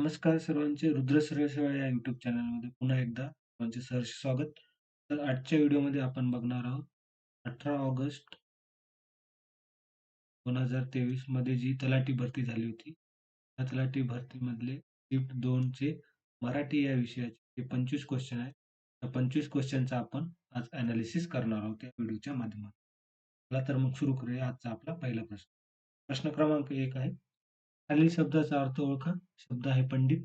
नमस्कार सर्वांचे रुद्र सरळ या युट्यूब चॅनलमध्ये पुन्हा एकदा सर्वांचे सहर्ष स्वागत. तर आजच्या व्हिडिओमध्ये आपण बघणार आहोत अठरा ऑगस्ट 2023 मध्ये जी तलाठी भरती झाली होती. त्या तलाठी भरतीमधले शिफ्ट दोनचे मराठी या विषयाचे जे 25 क्वेश्चन आहेत. त्या 25 क्वेश्चनचा आपण आज अनालिसिस करणार आहोत या व्हिडिओच्या माध्यमातून. चला तर मग सुरू करूया आजचा आपला पहिला प्रश्न. प्रश्न क्रमांक एक आहे. खालील शब्दाचा अर्थ ओळखा. शब्द आहे पंडित.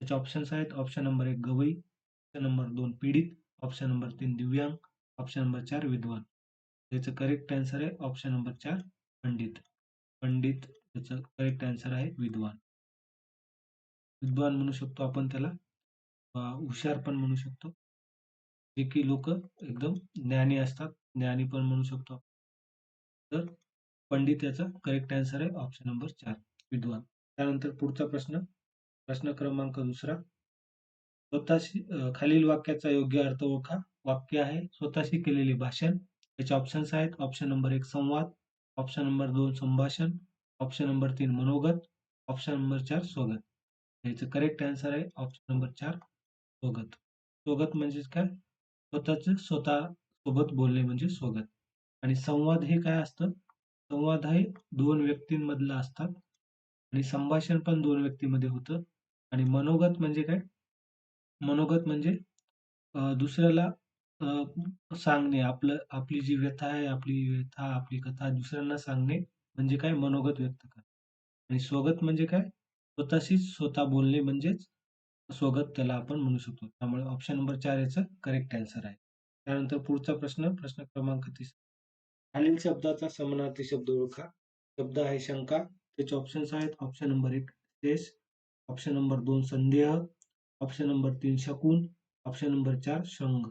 त्याचे ऑप्शन्स आहेत. ऑप्शन नंबर एक गवई, ऑप्शन नंबर दोन पीडित, ऑप्शन नंबर तीन दिव्यांग, ऑप्शन नंबर चार विद्वान. याचं करेक्ट आन्सर आहे ऑप्शन नंबर चार पंडित. पंडित याचं करेक्ट आन्सर आहे विद्वान. विद्वान म्हणू शकतो आपण त्याला. हुशार पण म्हणू शकतो. जे की लोक एकदम ज्ञानी असतात. ज्ञानी पण म्हणू शकतो. तर पंडित याचा करेक्ट आन्सर आहे ऑप्शन नंबर चार विद्वान. त्यानंतर पुढचा प्रश्न. प्रश्न क्रमांक दुसरा. स्वतःशी खालील वाक्याचा योग्य अर्थ ओळखा. वाक्य आहे स्वतःशी केलेले भाषण. याचे ऑप्शन्स आहेत. ऑप्शन नंबर एक संवाद, ऑप्शन नंबर दोन संभाषण, ऑप्शन नंबर तीन मनोगत, ऑप्शन नंबर चार स्वगत. याचं करेक्ट आन्सर आहे ऑप्शन नंबर चार स्वगत. स्वगत म्हणजे काय? स्वतःच स्वतः सोबत बोलणे म्हणजे स्वगत. आणि संवाद हे काय असतं? संवाद हे दोन व्यक्तींमधलं असतात आणि संभाषण पण दोन व्यक्तीमध्ये होतं आणि मनोगत म्हणजे काय? मनोगत म्हणजे दुसऱ्याला सांगणे आपलं आपली जी व्यथा आहे, आपली व्यथा, आपली कथा दुसऱ्यांना सांगणे म्हणजे काय? मनोगत व्यक्त करणे. आणि स्वगत म्हणजे काय? स्वतःशीच स्वतः बोलणे म्हणजेच स्वगत त्याला आपण म्हणू शकतो. त्यामुळे ऑप्शन नंबर 4 याचं करेक्ट आन्सर आहे. त्यानंतर पुढचा प्रश्न, प्रश्न क्रमांक 3. खालील शब्दाचा समानार्थी शब्द ओळखा. शब्द आहे शंका. त्याचे ऑप्शन्स आहेत. ऑप्शन नंबर एक शेष, ऑप्शन नंबर दोन संदेह, ऑप्शन नंबर तीन शकून, ऑप्शन नंबर चार शंग.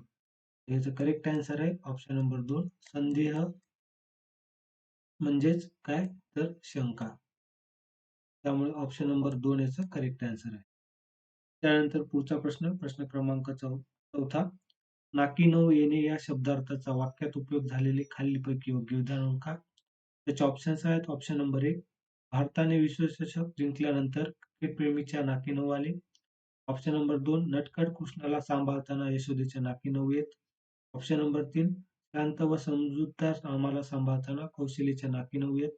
याचं करेक्ट आन्सर आहे ऑप्शन नंबर दोन संदेह म्हणजेच काय? तर शंका. त्यामुळे ऑप्शन नंबर दोन याचं करेक्ट आन्सर आहे. त्यानंतर पुढचा प्रश्न, प्रश्न क्रमांक चौथा. नाकी नऊ येणे या शब्दार्थाचा वाक्यात उपयोग झालेले खालीलपैकी योग्य विधान ओळखा. त्याचे ऑप्शन्स आहेत. ऑप्शन नंबर एक भारताने विश्वचषक जिंकल्यानंतर क्रिकेटप्रेमीच्या नाकी नऊ आले. ऑप्शन नंबर दोन नटखट कृष्णाला सांभाळताना यशोदेच्या नाकी नऊ येत. ऑप्शन नंबर तीन शांत व समजूतदार आम्हाला सांभाळताना कौशलीच्या नाकी नऊ येत.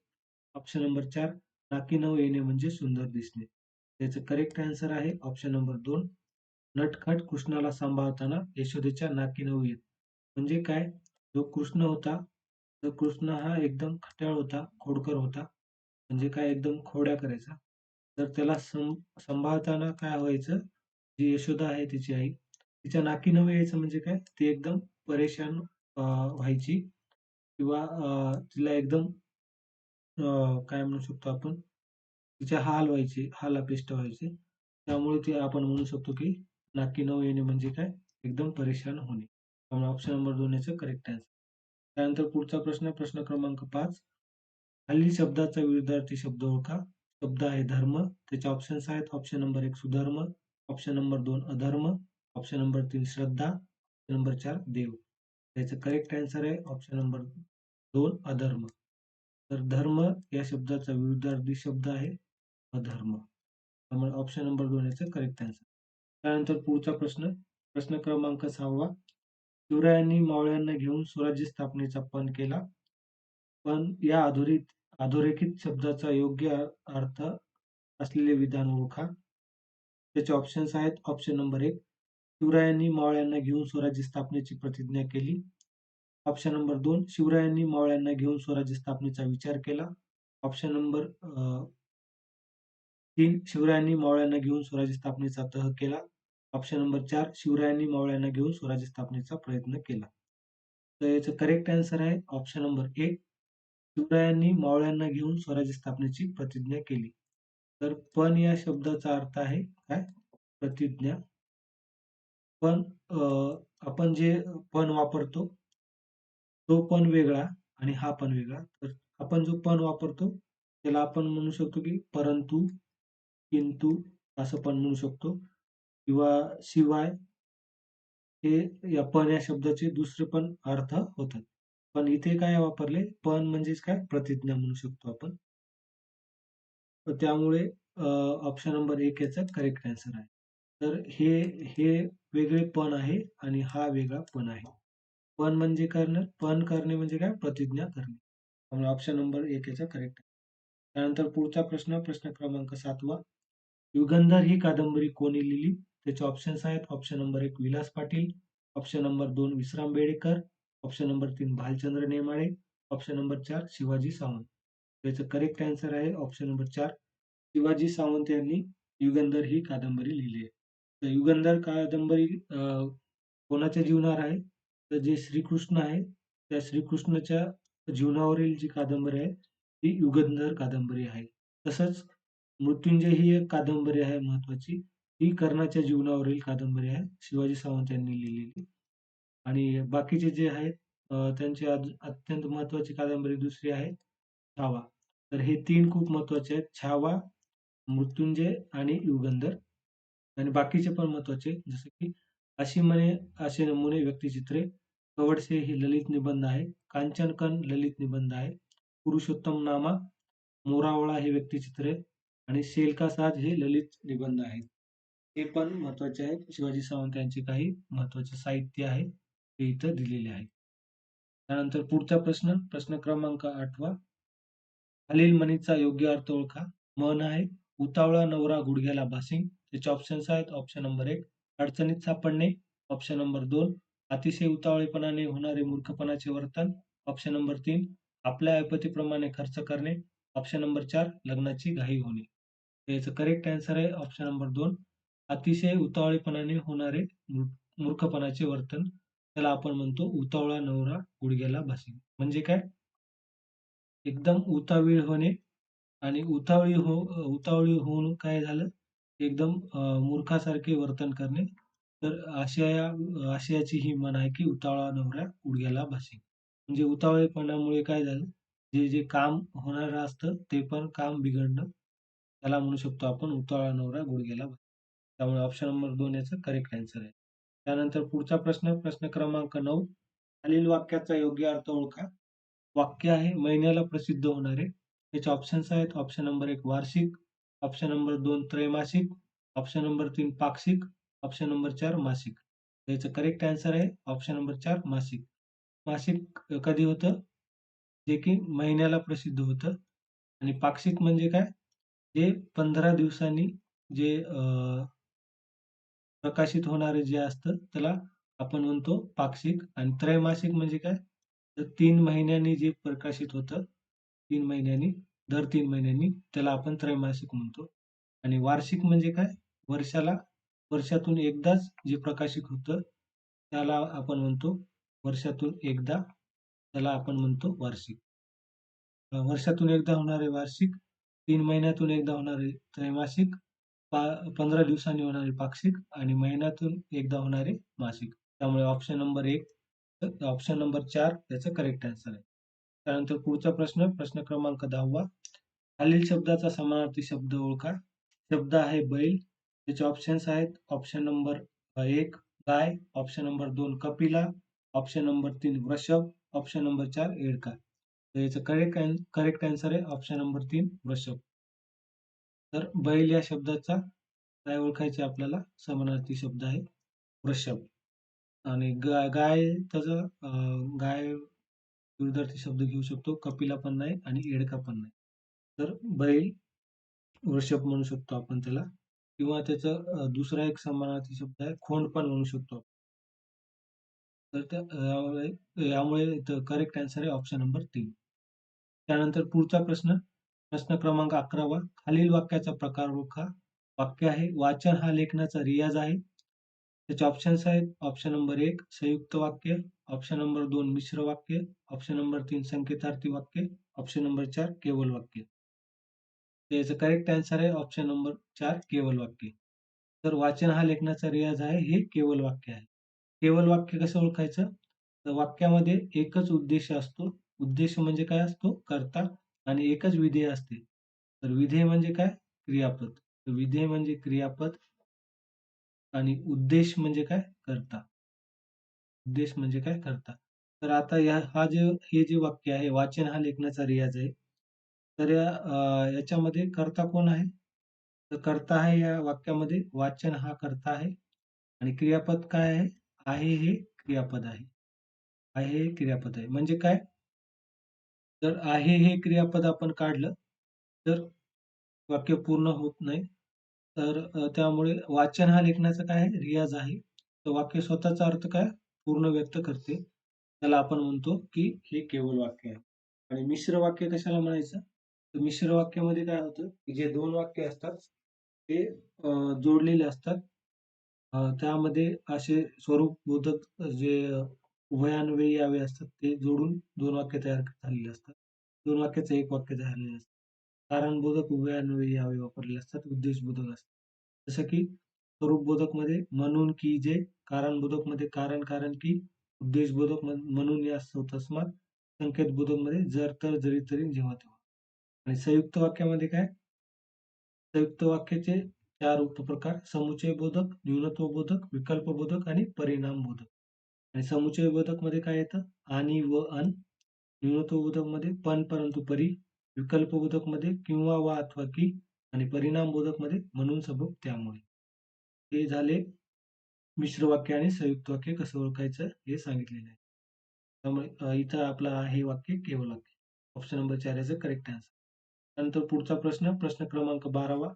ऑप्शन नंबर चार नाकी नऊ येणे म्हणजे सुंदर दिसणे. त्याचं करेक्ट आन्सर आहे ऑप्शन नंबर दोन नटखट कृष्णाला सांभाळताना यशोदेच्या नाकी नऊ येत. म्हणजे काय? जो कृष्ण होता, तर कृष्ण हा एकदम खट्याळ होता, खोडकर होता. म्हणजे काय एकदम खोड्या करायचा. तर त्याला सांभाळताना काय व्हायचं, जी यशोदा आहे तिची आई, तिच्या नाकी नऊ यायचं म्हणजे काय? ती एकदम परेशान व्हायची किंवा तिला एकदम काय म्हणू शकतो आपण, तिचे हाल व्हायचे, हाल अपेष्ट व्हायचे. त्यामुळे ते आपण म्हणू शकतो की नाकी नऊ येणे म्हणजे काय? एकदम परेशान होणे. त्यामुळे ऑप्शन नंबर 2 याचं करेक्ट आन्सर. त्यानंतर पुढचा प्रश्न, प्रश्न क्रमांक 5. खालील शब्दाचा विरुद्धार्थी शब्द ओळखा. शब्द आहे धर्म. त्याचे ऑप्शन्स आहेत. ऑप्शन नंबर एक सुधर्म, ऑप्शन नंबर दोन अधर्म, ऑप्शन नंबर तीन श्रद्धा, ऑप्शन नंबर चार देव. त्याचं करेक्ट आन्सर आहे ऑप्शन नंबर दोन अधर्म. तर धर्म या शब्दाचा विरुद्धार्थी शब्द आहे अधर्म. त्यामुळे ऑप्शन नंबर दोन याचं करेक्ट आन्सर. त्यानंतर पुढचा प्रश्न, प्रश्न क्रमांक सहावा शिवरायांनी मावळ्यांना घेऊन स्वराज्य स्थापनेचा पण केला. पण या अधोरेखित अधोरेखित शब्दाचा योग्य अर्थ असलेले विधान ओळखा. त्याचे ऑप्शन्स आहेत. ऑप्शन नंबर एक शिवरायांनी मावळ्यांना घेऊन स्वराज्य स्थापनेची प्रतिज्ञा केली. ऑप्शन नंबर दोन शिवरायांनी मावळ्यांना घेऊन स्वराज्य स्थापनेचा विचार केला. ऑप्शन नंबर तीन शिवरायांनी मावळ्यांना घेऊन स्वराज्य स्थापनेचा तह केला. ऑप्शन नंबर चार शिवरायांनी मावळ्यांना घेऊन स्वराज्य स्थापनेचा प्रयत्न केला. तर याचं करेक्ट आन्सर आहे ऑप्शन नंबर एक शिवरायांनी मावळ्यांना घेऊन स्वराज्य स्थापनेची प्रतिज्ञा केली. तर पण या शब्दाचा अर्थ आहे काय? प्रतिज्ञा. पण आपण जे पण वापरतो, तो पण वेगळा आणि हा पण वेगळा. तर आपण जो पण वापरतो, त्याला आपण म्हणू शकतो की परंतु, किंतु असं पण म्हणू शकतो किंवा शिवाय हे या पण या शब्दाचे दुसरे पण अर्थ होतात. पण इथे काय वापरले? पण म्हणजेच काय? प्रतिज्ञा म्हणू शकतो आपण. त्यामुळे ऑप्शन नंबर एक याचा करेक्ट आन्सर आहे. तर हे हे वेगळे पण आहे आणि हा वेगळा पण आहे. पण म्हणजे करणं पण करणे म्हणजे काय? प्रतिज्ञा करणे. त्यामुळे ऑप्शन नंबर एक याचा करेक्ट आहे. त्यानंतर पुढचा प्रश्न, प्रश्न क्रमांक सातवा युगंधर ही कादंबरी कोणी लिहिली? त्याचे ऑप्शन्स आहेत. ऑप्शन नंबर एक विलास पाटील, ऑप्शन नंबर दोन विश्राम बेडेकर, ऑप्शन नंबर तीन भालचंद्र नेमाडे, ऑप्शन नंबर चार शिवाजी सावंत. त्याचं करेक्ट आन्सर आहे ऑप्शन नंबर चार शिवाजी सावंत यांनी युगंधर ही कादंबरी लिहिली आहे. तर युगंधर कादंबरी कोणाच्या जीवनावर आहे? तर जे श्रीकृष्ण आहे, त्या श्रीकृष्णाच्या जीवनावरील जी कादंबरी आहे, ती युगंधर कादंबरी आहे. तसंच मृत्युंजय ही एक कादंबरी आहे महत्वाची. ही कर्णाच्या जीवनावरील कादंबरी आहे. शिवाजी सावंत यांनी लिहिलेली. आणि बाकीचे जे आहेत त्यांची अत्यंत महत्वाची कादंबरी दुसरी आहे छावा. तर हे तीन खूप महत्त्वाचे आहेत. छावा, मृत्युंजय आणि युगंधर. आणि बाकीचे पण महत्त्वाचे जसे की अशी म्हणे असे नमुने व्यक्तिचित्रे, कवडसे हे ललित निबंध आहे, कांचनकन ललित निबंध आहे, पुरुषोत्तम नामा, मोरावळा हे व्यक्तिचित्रे आणि शेलका साज हे ललित निबंध आहेत. हे पण महत्त्वाचे आहेत. शिवाजी सावंत यांचे काही महत्त्वाचे साहित्य आहे इथं दिलेले आहे. त्यानंतर पुढचा प्रश्न, प्रश्न क्रमांक आठवा. खालील म्हणीचा योग्य अर्थ ओळखा. मन आहे उतावळा नवरा गुडघ्याला बासिंग. त्याचे ऑप्शन्स आहेत. ऑप्शन नंबर एक अडचणीत सापडणे. ऑप्शन नंबर दोन अतिशय उतावळेपणाने होणारे मूर्खपणाचे वर्तन. ऑप्शन नंबर तीन आपल्या ऐपतीप्रमाणे खर्च करणे. ऑप्शन नंबर चार लग्नाची घाई होणे. याचं करेक्ट आन्सर आहे ऑप्शन नंबर दोन अतिशय उतावळेपणाने होणारे मूर्खपणाचे वर्तन. त्याला आपण म्हणतो उतावळा नवरा गुडघ्याला बासिंग. म्हणजे काय? एकदम उतावीळ होणे आणि उतावळी हो उतावळी होऊन काय झालं एकदम मूर्खासारखे वर्तन करणे. तर आशिया आशियाची ही म्हण आहे की उतावळा नवरा गुडघ्याला भासी. म्हणजे उतावळेपणामुळे काय झालं, जे जे काम होणार असतं ते पण काम बिघडणं. त्याला म्हणू शकतो आपण उतावळा नवरा गुडघ्याला त्यामुळे ऑप्शन नंबर दोन याचं करेक्ट आन्सर आहे. त्यानंतर पुढचा प्रश्न, प्रश्न क्रमांक नऊ खालील वाक्याचा योग्य अर्थ ओळखा. वाक्य आहे महिन्याला प्रसिद्ध होणारे. त्याचे ऑप्शन्स आहेत. ऑप्शन नंबर एक वार्षिक, ऑप्शन नंबर दोन त्रैमासिक, ऑप्शन नंबर तीन पाक्षिक, ऑप्शन नंबर चार मासिक. याचं करेक्ट आन्सर आहे ऑप्शन नंबर चार मासिक. मासिक कधी होतं? जे की महिन्याला प्रसिद्ध होतं आणि पाक्षिक म्हणजे काय? जे पंधरा दिवसांनी जे प्रकाशित होणारे जे असतं त्याला आपण म्हणतो पाक्षिक आणि त्रैमासिक म्हणजे काय? तर तीन महिन्यांनी जे प्रकाशित होतं, तीन महिन्यांनी दर तीन महिन्यांनी त्याला आपण त्रैमासिक म्हणतो. आणि वार्षिक म्हणजे काय? वर्षाला वर्षातून एकदाच जे प्रकाशित होतं त्याला आपण म्हणतो वर्षातून एकदा त्याला आपण म्हणतो वार्षिक. वर्षातून एकदा होणारे वार्षिक, तीन महिन्यातून एकदा होणारे त्रैमासिक, पंधरा दिवसांनी होणारे पाक्षिक आणि महिन्यातून एकदा होणारे मासिक. त्यामुळे ऑप्शन नंबर एक ऑप्शन नंबर चार त्याचं करेक्ट आन्सर आहे. त्यानंतर पुढचा प्रश्न, प्रश्न क्रमांक दहावा. खालील शब्दाचा समानार्थी शब्द ओळखा. शब्द आहे बैल. त्याचे ऑप्शन्स आहेत. ऑप्शन नंबर एक गाय, ऑप्शन नंबर दोन कपिला, ऑप्शन नंबर तीन वृषभ, ऑप्शन नंबर चार एडका. तर याचं करेक्ट करेक्ट आन्सर आहे ऑप्शन नंबर तीन वृषभ. तर बैल या शब्दाचा काय ओळखायचे आपल्याला? समानार्थी शब्द आहे. वृषभ. आणि गाय त्याचा गाय विरुद्धार्थी शब्द घेऊ शकतो. कपिला पण नाही आणि एडका पण नाही. तर बैल वृषभ म्हणू शकतो आपण त्याला. किंवा त्याचा दुसरा एक समानार्थी शब्द आहे. खोंड पण म्हणू शकतो तर त्या यामुळे करेक्ट आन्सर आहे ऑप्शन नंबर तीन. त्यानंतर पुढचा प्रश्न. प्रश्न क्रमांक अकरावा खालील वाक्याचा प्रकार ओळखा. वाक्य आहे वाचन हा लेखनाचा रियाज आहे. त्याचे ऑप्शन्स आहेत ऑप्शन नंबर एक संयुक्त वाक्य ऑप्शन नंबर दोन मिश्र वाक्य ऑप्शन नंबर तीन संकेतार्थी वाक्य ऑप्शन नंबर चार केवल वाक्य. याचं करेक्ट आन्सर आहे ऑप्शन नंबर चार केवल वाक्य. तर वाचन हा लेखनाचा रियाज आहे हे केवल वाक्य आहे. केवल वाक्य कसं ओळखायचं? तर वाक्यामध्ये एकच उद्देश असतो. उद्देश म्हणजे काय असतो? करता. आणि एकच विधेय असते. तर विधेय म्हणजे काय? क्रियापद. विधेय म्हणजे क्रियापद आणि उद्देश म्हणजे काय? करता. उद्देश म्हणजे काय? करता. तर आता या हा जे हे जे वाक्य आहे वाचन हा लेखनाचा रियाज आहे. तर या याच्यामध्ये करता कोण आहे? तर कर्ता आहे या वाक्यामध्ये वाचन हा कर्ता आहे. आणि क्रियापद काय आहे? आहे हे क्रियापद आहे. आहे हे क्रियापद आहे. म्हणजे काय? जर आहे हे क्रियापद आपण काढलं तर वाक्य पूर्ण होत नाही. तर त्यामुळे वाचन हा लेखनाचा काय रियाज आहे. तर वाक्य स्वतःचा अर्थ काय? पूर्ण व्यक्त करते. त्याला आपण म्हणतो की हे केवळ वाक्य आहे. आणि मिश्र वाक्य कशाला म्हणायचं? तर मिश्र वाक्यामध्ये काय होतं? की जे दोन वाक्य असतात ते जोडलेले असतात. त्यामध्ये असे स्वरूपबोधक जे वयान्वयी यावे असतात. ते जोडून दोन वाक्य तयार झालेले असतात. दोन वाक्याचं एक वाक्य झालेलं असतं. कारणबोधक वयान्वयी यावे वापरलेले असतात. उद्देशबोधक असतात. जसं की स्वरूपबोधकमध्ये म्हणून की जे कारणबोधकमध्ये कारण कारण की उद्देशबोधक म्हणून या तस्मात संकेतबोधकमध्ये जर तर जरी तरी जेव्हा तेव्हा. आणि संयुक्त वाक्यामध्ये काय? संयुक्त वाक्याचे चार उपप्रकार समुचय बोधक न्यूनत्व बोधक विकल्प बोधक आणि परिणाम बोधक. आणि समुच्चय बोधकमध्ये काय येतं? आणि व अन न्यूनत्व बोधकमध्ये पण परंतु परी विकल्प बोधकमध्ये किंवा वा अथवा की आणि परिणाम बोधकमध्ये म्हणून सबब त्यामुळे. हे झाले मिश्र वाक्य आणि संयुक्त वाक्य कसं ओळखायचं हे सांगितलेलं आहे. त्यामुळे इथं आपलं आहे वाक्य केवळ वाक्य. ऑप्शन नंबर चार याचं करेक्ट आन्सर नंतर पुढचा प्रश्न प्रश्न क्रमांक बारावा.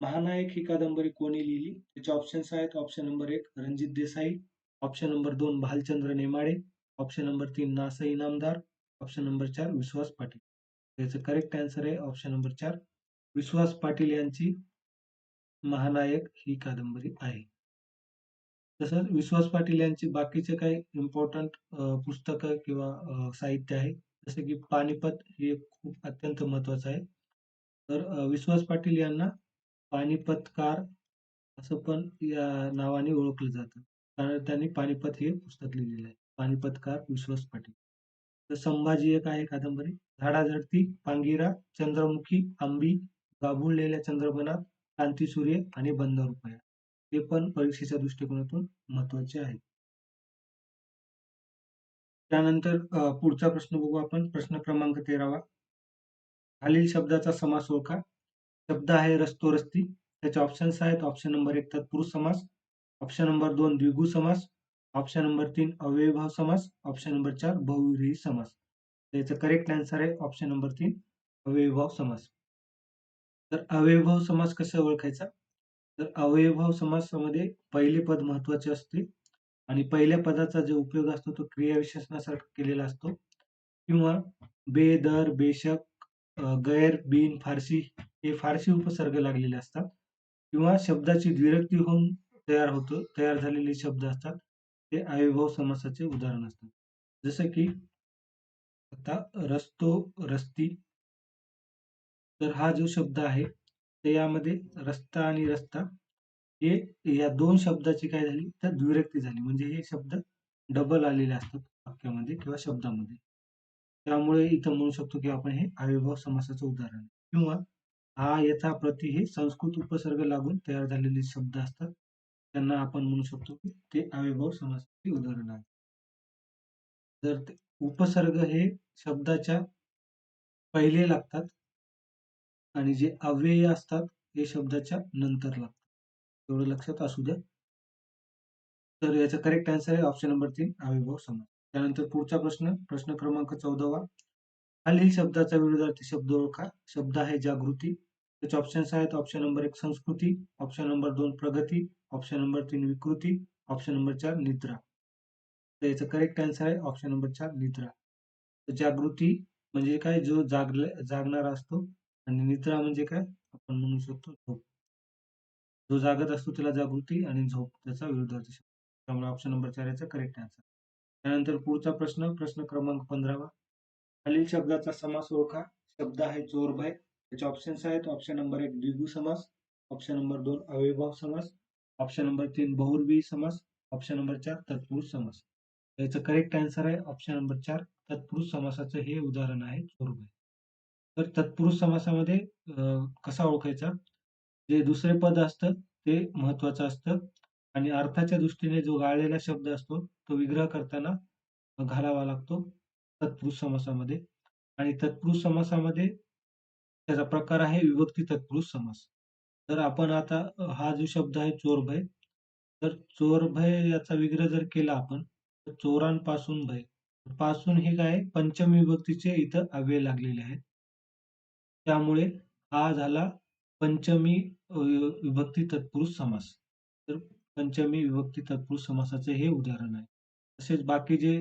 महानायक ही कादंबरी कोणी लिहिली? त्याचे ऑप्शन्स आहेत. ऑप्शन नंबर एक रणजित देसाई. ऑप्शन नंबर दोन भालचंद्र नेमाडे ऑप्शन नंबर तीन नासा इनामदार ऑप्शन नंबर चार विश्वास पाटील. याचं करेक्ट आन्सर आहे ऑप्शन नंबर चार. विश्वास पाटील यांची महानायक ही कादंबरी आहे. तसंच विश्वास पाटील यांची बाकीचे काही इम्पॉर्टंट पुस्तकं किंवा साहित्य आहे. जसे की पानिपत हे खूप अत्यंत महत्वाचं आहे. तर विश्वास पाटील यांना पानिपतकार असं पण या नावाने ओळखलं जातं. कारण त्यांनी पानिपत हे पुस्तक लिहिलेलं आहे. पानिपतकार विश्वास पाटील. तर संभाजी एक आहे कादंबरी. झाडाझडती पांगिरा चंद्रमुखी आंबी गाभुळलेल्या चंद्रबनात क्रांतीसूर्य आणि बंद रुपया हे पण परीक्षेच्या दृष्टिकोनातून महत्त्वाचे आहे. त्यानंतर पुढचा प्रश्न बघू आपण. प्रश्न क्रमांक तेरावा. खालील शब्दाचा समास ओळखा. शब्द आहे रस्तो रस्ती त्याचे ऑप्शन्स आहेत. ऑप्शन नंबर एक तत्पुरुष समास. ऑप्शन नंबर दोन द्विगु समास. ऑप्शन नंबर तीन अव्ययभाव समास. ऑप्शन नंबर चार बहुव्रीही समास. याचं करेक्ट आन्सर आहे ऑप्शन नंबर तीन अव्ययभाव समास. तर अव्ययभाव समास कसा ओळखायचा? तर अव्ययभाव समासामध्ये पहिले पद महत्त्वाचे असते. आणि पहिल्या पदाचा जो उपयोग असतो तो क्रियाविशेषणासारख केलेला असतो. किंवा बे दर बेशक गैर बिन फारसी हे फारसी उपसर्ग लागलेले असतात. किंवा शब्दाची द्विरक्ती होऊन तयार होतो तयार झालेले शब्द असतात ते आविर्भाव समासाचे उदाहरण असतात. जसं की आता रस्तो रस्ती. तर हा जो शब्द आहे तर यामध्ये रस्ता आणि रस्ता हे या दोन शब्दाची काय झाली? तर द्विरक्ती झाली. म्हणजे हे शब्द डबल आलेले असतात वाक्यामध्ये किंवा शब्दामध्ये. त्यामुळे इथं म्हणू शकतो की आपण हे अविभाव समासाचं उदाहरण किंवा हा यथा प्रति हे संस्कृत उपसर्ग लागून तयार झालेले शब्द असतात. त्यांना आपण म्हणू शकतो की ते अविभाव समासाचे उदाहरण आहे. जर उपसर्ग हे शब्दाच्या पहिले लागतात आणि जे अव्यय असतात हे शब्दाच्या नंतर लागतात. एवढं लक्षात असू द्या. तर याचा करेक्ट आन्सर आहे ऑप्शन नंबर तीन अविभाव समास त्यानंतर पुढचा प्रश्न प्रश्न क्रमांक चौदावा. खालील शब्दाचा विरोधार्थी शब्द ओळखा. शब्द आहे जागृती. त्याचे ऑप्शन्स आहेत. ऑप्शन नंबर एक संस्कृती ऑप्शन नंबर दोन प्रगती ऑप्शन नंबर तीन विकृती ऑप्शन नंबर चार निद्रा. तर याचा करेक्ट आन्सर आहे. ऑप्शन नंबर चार निद्रा. जागृती म्हणजे काय? जो जागले जागणारा असतो आणि निद्रा म्हणजे काय? आपण म्हणू शकतो झोप. जो जागत असतो त्याला जागृती आणि झोप. त्याचा विरोधार्थी त्यामुळे ऑप्शन नंबर चार याचा करेक्ट आन्सर त्यानंतर पुढचा प्रश्न प्रश्न क्रमांक पंधरावा. खालील शब्दाचा समास ओळखा. शब्द आहे चोरभय त्याचे ऑप्शन्स आहेत. ऑप्शन नंबर एक द्विगु समास. ऑप्शन नंबर दोन अविभाव समास. ऑप्शन नंबर तीन बहुर्वी समास. ऑप्शन नंबर चार तत्पुरुष समास. याचं करेक्ट आन्सर आहे. ऑप्शन नंबर चार तत्पुरुष समासाचं हे उदाहरण आहे. चोरभय तर तत्पुरुष समासामध्ये कसा ओळखायचा? जे दुसरे पद असतं ते महत्वाचं असतं. आणि अर्थाच्या दृष्टीने जो गाळलेला शब्द असतो तो विग्रह करताना घालावा लागतो तत्पुरुष समासामध्ये. आणि तत्पुरुष समासामध्ये त्याचा प्रकार आहे विभक्ती तत्पुरुष समास तर आपण आता हा जो शब्द आहे चोरभय, तर चोरभय याचा विग्रह जर केला आपण, तर चोरांपासून भय. पासून हे काय पंचमी विभक्तीचे इथं अव्यय लागलेले आहेत. त्यामुळे हा झाला पंचमी विभक्ती तत्पुरुष समास. तर पंचमी विभक्ती तत्पुरुष समासाचे हे उदाहरण आहे. तसेच बाकी जे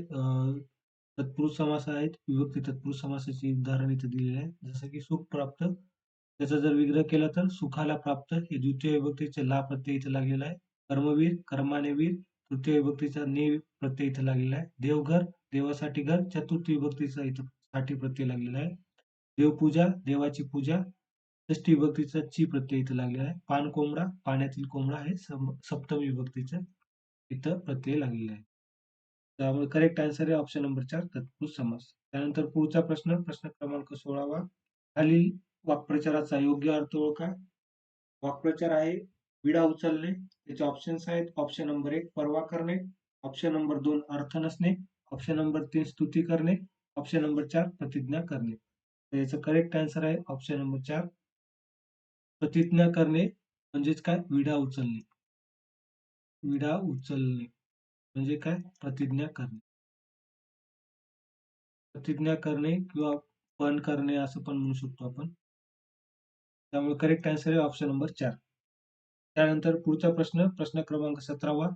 तत्पुरुष समास आहेत, विभक्ती तत्पुरुष समासाची उदाहरण इथे दिलेली आहे जसं की सुख प्राप्त, त्याचा जर विग्रह केला तर सुखाला प्राप्त हे द्वितीय विभक्तीचे ला प्रत्यय इथे लागलेला आहे. कर्मवीर, कर्माने वीर, तृतीय विभक्तीचा ने प्रत्यय इथे लागलेला आहे. देवघर, देवासाठी घर, चतुर्थी विभक्तीचा इथं साठी प्रत्यय लागलेला आहे. देवपूजा, देवाची पूजा, षष्टी विभक्तीचा ची प्रत्यय इथं लागलेला आहे. पान कोंबडा, पाण्यातील कोंबडा हे सप्तमी विभक्तीचा इथं प्रत्यय लागलेला आहे. त्यामुळे करेक्ट आन्सर आहे ऑप्शन नंबर चार तत्पुरुष समास. त्यानंतर पुढचा प्रश्न, प्रश्न क्रमांक 16वा. खालील वाक्प्रचाराचा योग्य अर्थ ओळखा. वाक्प्रचार आहे विडा उचलणे. त्याचे ऑप्शन्स आहेत. ऑप्शन नंबर एक परवा करणे, ऑप्शन नंबर दोन अर्थ नसणे, ऑप्शन नंबर तीन स्तुती करणे, ऑप्शन नंबर चार प्रतिज्ञा करणे. तर याचं करेक्ट आन्सर आहे ऑप्शन नंबर चार प्रतिज्ञा करणे म्हणजेच काय विडा उचलणे. विडा उचलणे म्हणजे काय प्रतिज्ञा करणे. प्रतिज्ञा करणे किंवा पण करणे असं पण म्हणू शकतो आपण. त्यामुळे करेक्ट आन्सर आहे ऑप्शन नंबर चार त्यानंतर पुढचा प्रश्न, प्रश्न क्रमांक 17वा.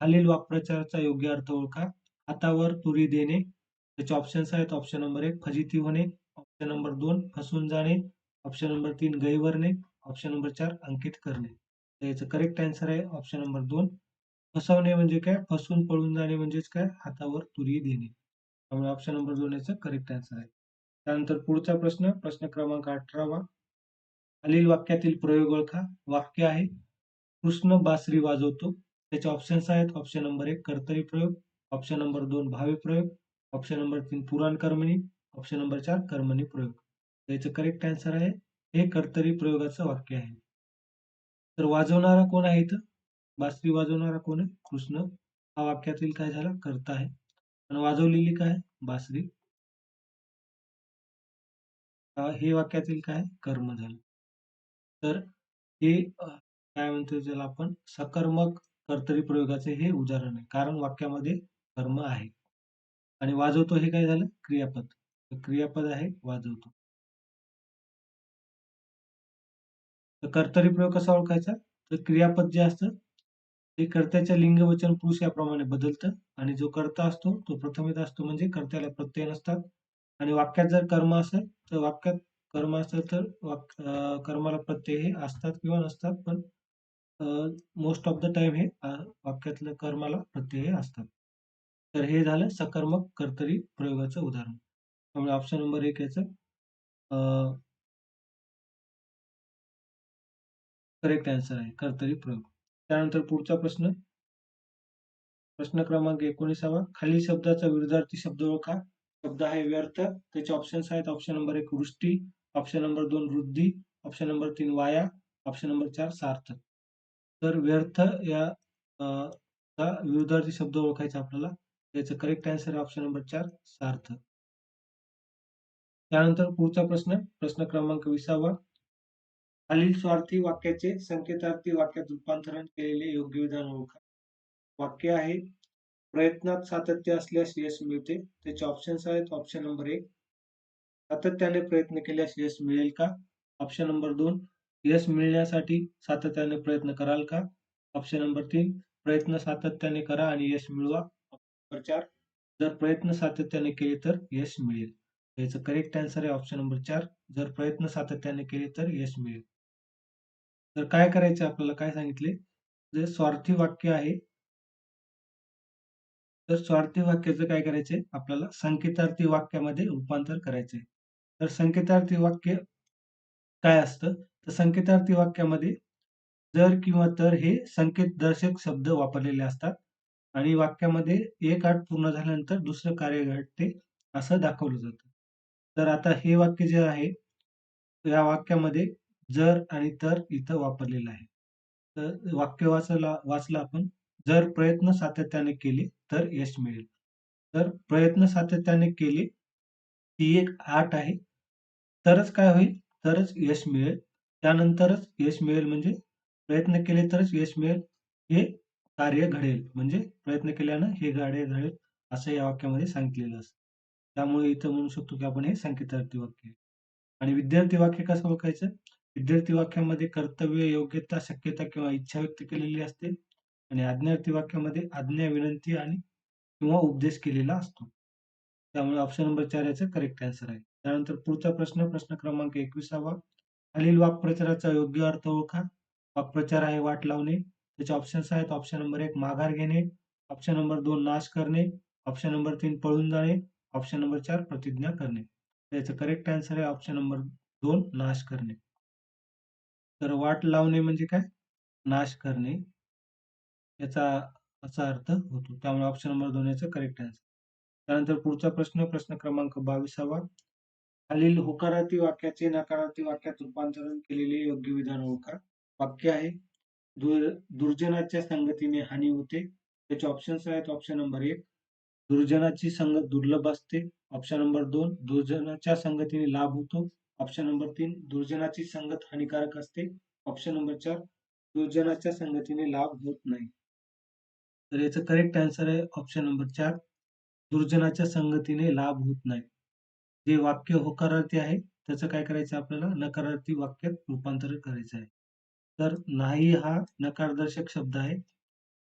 खालील वाक्प्रचाराचा योग्य अर्थ ओळखा. हातावर तुरी देणे. त्याचे ऑप्शन्स आहेत. ऑप्शन नंबर एक फजिती होणे, ऑप्शन नंबर दोन फसून जाणे, ऑप्शन नंबर तीन गैवरणे ऑप्शन नंबर चार अंकित करणे. तर याचं करेक्ट आन्सर आहे ऑप्शन नंबर दोन फसवणे म्हणजे काय? फसून पळून जाणे म्हणजेच काय? हातावर तुरी देणे. त्यामुळे ऑप्शन नंबर दोन याचं करेक्ट आन्सर आहे. त्यानंतर पुढचा प्रश्न, प्रश्न क्रमांक 18वा. खालील वाक्यातील प्रयोग ओळखा. वाक्य आहे कृष्ण बासरी वाजवतो. त्याचे ऑप्शन्स आहेत. ऑप्शन नंबर एक कर्तरी प्रयोग, ऑप्शन नंबर दोन भावी प्रयोग, ऑप्शन नंबर तीन पुराण कर्मणी, ऑप्शन नंबर चार कर्मणी प्रयोग. याचं करेक्ट आन्सर आहे हे कर्तरी प्रयोगाचं वाक्य आहे. तर वाजवणारा कोण आहे इथं? बासरी वाजवणारा कोण आहे? कृष्ण. हा वाक्यातील काय झाला? करता आहे. आणि वाजवलेली काय? बासरी. हे वाक्यातील काय? कर्म झालं. तर हे काय म्हणतो ज्याला आपण सकर्मक कर्तरी प्रयोगाचे हे उदाहरण आहे. कारण वाक्यामध्ये कर्म आहे. आणि वाजवतो हे काय झालं? क्रियापद. क्रियापद आहे वाजवतो. तर कर्तरी प्रयोग कसा ओळखायचा? तर क्रियापद जे असतं हे कर्त्याच्या लिंग, वचन, पुरुष याप्रमाणे बदलतं आणि जो कर्ता असतो तो प्रथमेत असतो म्हणजे कर्त्याला प्रत्यय नसतात आणि वाक्यात जर कर्म असेल तर वाक्यात कर्म असेल तर वाक कर्माला प्रत्यय हे असतात किंवा नसतात पण मोस्ट ऑफ द टाइम हे वाक्यातलं कर्माला प्रत्यय हे असतात. तर हे झालं सकर्मक कर्तरी प्रयोगाचं उदाहरण. त्यामुळे ऑप्शन नंबर एक याचं करेक्ट आन्सर आहे कर्तरी प्रयोग. त्यानंतर पुढचा प्रश्न. प्रश्न क्रमांक 19वा. खालील शब्दाचा विरुद्धार्थी शब्द ओळखा. शब्द आहे व्यर्थ. त्याचे ऑप्शन्स आहेत. ऑप्शन नंबर एक वृष्टी, ऑप्शन नंबर दोन वृद्धी, ऑप्शन नंबर तीन वाया, ऑप्शन नंबर चार सार्थक. तर व्यर्थ या चा विरुद्धार्थी शब्द ओळखायचा आपल्याला. याचं करेक्ट आन्सर आहे ऑप्शन नंबर चार सार्थक. त्यानंतर पुढचा प्रश्न, प्रश्न क्रमांक 20वा. खालील स्वार्थी वाक्याचे संकेतार्थी वाक्यात रूपांतरण केलेले योग्य विधान ओळखा. वाक्य आहे प्रयत्नात सातत्य असल्यास यश मिळते. त्याचे ऑप्शन्स आहेत. ऑप्शन नंबर एक सातत्याने प्रयत्न केल्यास यश मिळेल का? ऑप्शन नंबर दोन यश मिळण्यासाठी सातत्याने प्रयत्न कराल का? ऑप्शन नंबर तीन प्रयत्न सातत्याने करा आणि यश मिळवा. नंबर चार जर प्रयत्न सातत्याने केले तर यश मिळेल. याचं करेक्ट आन्सर आहे ऑप्शन नंबर चार जर प्रयत्न सातत्याने केले तर यश मिळेल. तर काय करायचं आपल्याला काय सांगितले? जे स्वार्थी वाक्य आहे तर स्वार्थी वाक्याचं काय करायचंय? आपल्याला संकेतार्थी वाक्यामध्ये रूपांतर करायचंय. तर संकेतार्थी वाक्य काय असतं? तर संकेतार्थी वाक्यामध्ये जर किंवा तर हे संकेतदर्शक शब्द वापरलेले असतात आणि वाक्यामध्ये एक आठ पूर्ण झाल्यानंतर दुसरं कार्य घडते असं दाखवलं जातं. तर आता हे वाक्य जे आहे, या वाक्यामध्ये जर आणि तर इथं वापरलेलं आहे. तर वाक्य वाचला वाचला आपण. जर प्रयत्न सातत्याने केले तर यश मिळेल. तर प्रयत्न सातत्याने केले, ही एक आट आहे. तरच काय होईल? तरच यश मिळेल. त्यानंतरच यश मिळेल म्हणजे प्रयत्न केले तरच यश मिळेल हे कार्य घडेल म्हणजे प्रयत्न केल्यानं हे कार्य घडेल असं या वाक्यामध्ये सांगितलेलं असतं त्यामुळे इथं म्हणू शकतो की आपण हे संकेतार्थी वाक्य आणि विद्यार्थी वाक्य कसं ओळखायचं विद्यार्थी वाक्यामध्ये कर्तव्य योग्यता शक्यता किंवा इच्छा व्यक्त केलेली असते आणि आज्ञार्थी वाक्यामध्ये आज्ञा विनंती आणि किंवा उपदेश केलेला असतो. त्यामुळे ऑप्शन नंबर चार याचं करेक्ट आन्सर आहे. त्यानंतर पुढचा प्रश्न प्रश्न क्रमांक एकविसावा. खालील वाक्प्रचाराचा योग्य अर्थ ओळखा. वाक्प्रचार आहे वाट लावणे. त्याचे ऑप्शन्स आहेत ऑप्शन नंबर एक माघार घेणे. ऑप्शन नंबर दोन नाश करणे. ऑप्शन नंबर तीन पळून जाणे. ऑप्शन नंबर चार प्रतिज्ञा करणे. त्याचं करेक्ट आन्सर आहे ऑप्शन नंबर दोन नाश करणे. तर वाट लावणे म्हणजे काय? नाश करणे. याचा असा अर्थ होतो. त्यामुळे ऑप्शन नंबर दोन याचा करेक्ट आन्सर त्यानंतर पुढचा प्रश्न प्रश्न क्रमांक बावीसावा. खालील होकारार्थी वाक्याचे नकारार्थी वाक्यात रूपांतरण केलेले योग्य विधान ओळखा. वाक्य आहे दुर्जनाच्या संगतीने हानी होते. त्याचे ऑप्शन्स आहेत ऑप्शन नंबर एक दुर्जनाची संगत दुर्लभ असते. ऑप्शन नंबर दोन दुर्जनाच्या संगतीने लाभ होतो. ऑप्शन नंबर तीन दुर्जनाची संगत हानिकारक असते. ऑप्शन नंबर चार दुर्जनाच्या संगतीने लाभ होत नाही. तर याचं करेक्ट आन्सर आहे ऑप्शन नंबर चार दुर्जनाच्या संगतीने लाभ होत नाही. जे वाक्य होकारार्थी आहे त्याचं काय करायचं आपल्याला? नकारार्थी वाक्यात रूपांतर करायचं आहे. तर नाही हा नकारदर्शक शब्द आहे.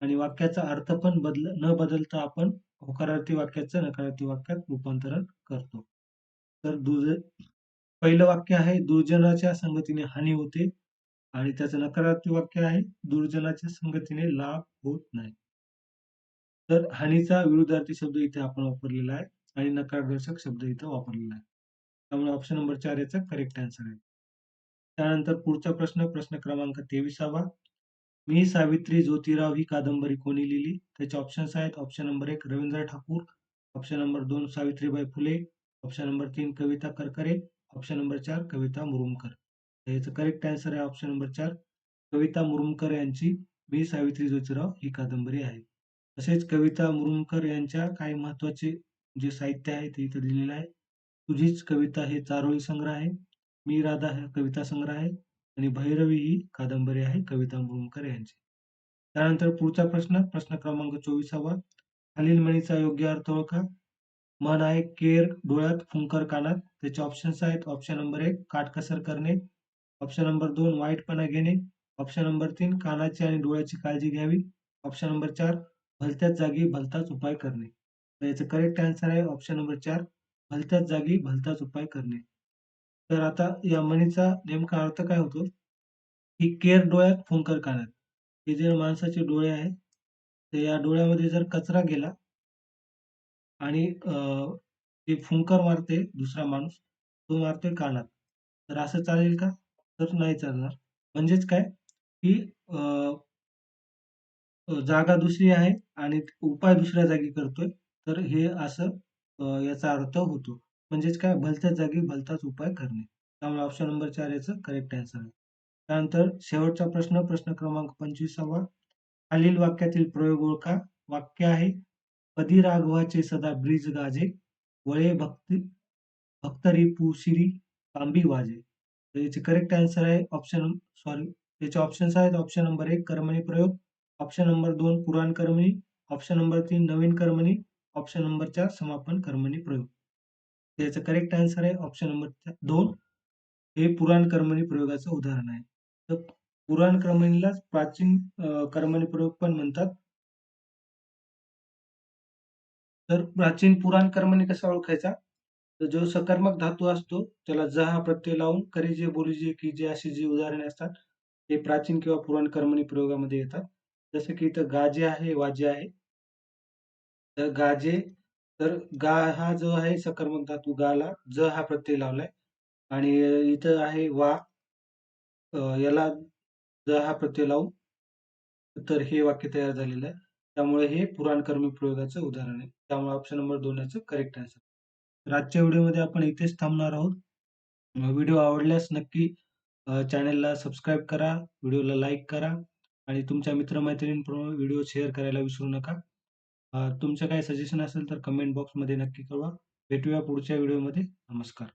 आणि वाक्याचा अर्थ पण बदल न बदलता आपण होकारार्थी वाक्याचं नकारार्थी वाक्यात रूपांतरण करतो. तर दुर्ज पहिलं वाक्य आहे दुर्जनाच्या संगतीने हानी होते आणि त्याचं नकारात्मक वाक्य आहे दुर्जनाच्या संगतीने लाभ होत नाही. तर हानीचा विरुद्धार्थी शब्द इथे आपण वापरलेला आहे आणि नकारदर्शक शब्द इथं वापरलेला आहे. त्यामुळे ऑप्शन नंबर चार याचा करेक्ट आन्सर आहे. त्यानंतर पुढचा प्रश्न प्रश्न क्रमांक तेविसावा. मी सावित्री ज्योतिराव ही कादंबरी कोणी लिहिली? त्याचे ऑप्शन्स आहेत ऑप्शन नंबर एक रवींद्र ठाकूर ऑप्शन नंबर दोन सावित्रीबाई फुले ऑप्शन नंबर तीन कविता करकरे ऑप्शन नंबर चार कविता मुरुमकर. याचं करेक्ट आन्सर आहे ऑप्शन नंबर चार. कविता मुरुमकर यांची मी सावित्री जोतीराव ही कादंबरी आहे. तसेच कविता मुरुमकर यांच्या काही महत्त्वाचे जे साहित्य आहे ते इथे दिलेलं आहे. तुझीच कविता हे चारोळी संग्रह आहे. मी राधा हा कविता संग्रह आहे. आणि भैरवी ही कादंबरी आहे कविता मुरुमकर यांची. त्यानंतर पुढचा प्रश्न प्रश्न क्रमांक चोवीसावा. खालील म्हणीचा योग्य अर्थ ओळखा. मन आहे केअर डोळ्यात फुंकर कानात. त्याचे ऑप्शन्स आहेत. ऑप्शन नंबर एक काटकसर करणे. ऑप्शन नंबर दोन वाईटपणा घेणे. ऑप्शन नंबर तीन कानाची आणि डोळ्याची काळजी घ्यावी. ऑप्शन नंबर चार भलत्याच जागी भलताच उपाय करणे. तर याचं करेक्ट आन्सर आहे. ऑप्शन नंबर चार भलत्याच जागी भलताच उपाय करणे. तर आता या म्हणीचा नेमका अर्थ काय होतो? की केअर डोळ्यात फुंकर कानात. हे जे माणसाचे डोळे आहे तर या डोळ्यामध्ये जर कचरा गेला आणि जे फुंकर मारते दुसरा माणूस तो मारतोय कानात. तर असं चालेल का? तर नाही चालणार. म्हणजेच काय? की जागा दुसरी आहे आणि उपाय दुसऱ्या जागी करतोय तर हे असं याचा अर्थ होतो. म्हणजेच काय? भलत्याच जागी भलताच उपाय करणे. त्यामुळे ऑप्शन नंबर चार याचं करेक्ट आन्सर आहे. त्यानंतर शेवटचा प्रश्न प्रश्न क्रमांक पंचवीसावा. खालील वाक्यातील प्रयोग ओळखा. वाक्य आहे पदी राघवाचे सदा ब्रिज गाजे वळे भक्ती भक्तरी पुशिरी तांबी वाजे. तर याचे करेक्ट आन्सर आहे ऑप्शन सॉरी याचे ऑप्शन्स आहेत ऑप्शन नंबर एक कर्मणी प्रयोग ऑप्शन नंबर दोन पुराण कर्मणी ऑप्शन नंबर तीन नवीन कर्मणी ऑप्शन नंबर चार समापन कर्मणी प्रयोग. याचं करेक्ट आन्सर आहे ऑप्शन नंबर दोन हे पुराण कर्मणी प्रयोगाचं उदाहरण आहे. तर पुराण कर्मणीलाच प्राचीन कर्मणी प्रयोग पण म्हणतात. तर प्राचीन पुराण कर्मणी कसा ओळखायचा? तर जो सकर्मक धातू असतो त्याला जहा प्रत्यय लावून करीजे बोलीजे की जे अशी जी उदाहरणे असतात ते प्राचीन किंवा पुराण कर्मणी प्रयोगामध्ये येतात. जसं की इथं गाजे आहे वाजे आहे. तर गाजे तर गा हा जो आहे सकर्मक धातू गाला ज हा प्रत्यय लावलाय. आणि इथं आहे वा याला ज हा प्रत्यय लावून तर हे वाक्य तयार झालेलं आहे. त्यामुळे हे पुराणकर्मी प्रयोगाचं उदाहरण आहे. त्यामुळे ऑप्शन नंबर दोन याचं करेक्ट आन्सर तर आजच्या व्हिडिओमध्ये आपण इथेच थांबणार आहोत. व्हिडिओ आवडल्यास नक्की चॅनलला सबस्क्राईब करा व्हिडिओला लाईक करा आणि तुमच्या मित्रमैत्रिणींप्रमाणे व्हिडिओ शेअर करायला विसरू नका. तुमचं काही सजेशन असेल तर कमेंट बॉक्समध्ये नक्की कळवा. भेटूया पुढच्या व्हिडिओमध्ये. नमस्कार.